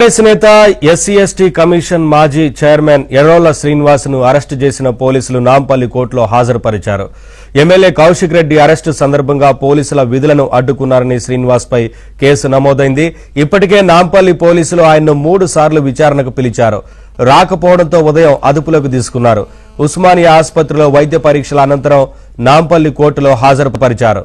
కాంగ్రెస్ నేత SC ST commission మాజీ chairman Errolla శ్రీనివాస్ను అరెస్టు చేసిన పోలీసులు నాంపల్లి కోర్టులో హాజరుపరిచారు. ఎమ్మెల్యే కౌశిక్ రెడ్డి అరెస్టు సందర్భంగా పోలీసుల విధులను అడ్డుకున్నారని శ్రీనివాస్ పై కేసు నమోదైంది. ఇప్పటికే నాంపల్లి పోలీసులు ఆయన్ను మూడు సార్లు విచారణకు పిలిచారు. రాకపోవడంతో ఉదయం అదుపులోకి తీసుకున్నారు. ఉస్మానియా ఆసుపత్రిలో వైద్య పరీక్షల అనంతరం నాంపల్లి కోర్టులో హాజరుపరిచారు.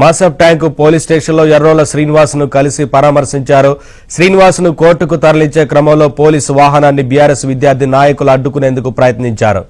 మాసప్ ట్యాంకు పోలీస్ స్టేషన్లో ఎర్రోల శ్రీనివాస్ను కలిసి పరామర్శించారు. శ్రీనివాస్ను కోర్టుకు తరలించే క్రమంలో పోలీసు వాహనాన్ని బీఆర్ఎస్ విద్యార్థి నాయకులు అడ్డుకునేందుకు ప్రయత్నించారు.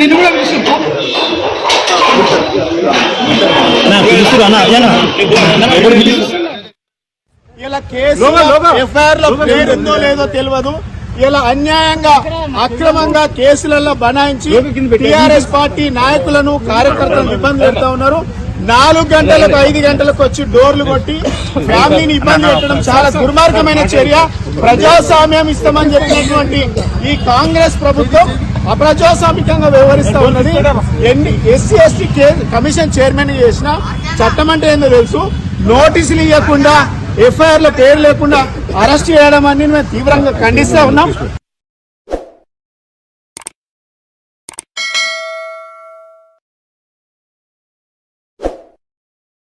నిన్ను కూడా ఇలా కేసు ఎఫ్ఐఆర్లో పేరు ఉందో లేదో తెలియదు. ఇలా అన్యాయంగా అక్రమంగా కేసులలో బనాయించి టిఆర్ఎస్ పార్టీ నాయకులను కార్యకర్తలను ఇబ్బంది పెడతా ఉన్నారు. నాలుగు గంటలకు ఐదు గంటలకు వచ్చి డోర్లు కొట్టి ఫ్యామిలీని ఇబ్బంది పెట్టడం చాలా దుర్మార్గమైన చర్య. ప్రజాస్వామ్యం ఇస్తామని చెప్పినటువంటి ఈ కాంగ్రెస్ ప్రభుత్వం అప్రజాస్వామికంగా వ్యవహరిస్తా ఉన్నది. ఎన్ని ఎస్సీ ఎస్టీ కమిషన్ చైర్మన్ చేసిన చట్టం అంటే ఏందో తెలుసు. నోటీసులు ఇవ్వకుండా ఎఫ్ఐఆర్లో పేరు లేకుండా అరెస్ట్ చేయడం అని మేము తీవ్రంగా ఖండిస్తా ఉన్నాం.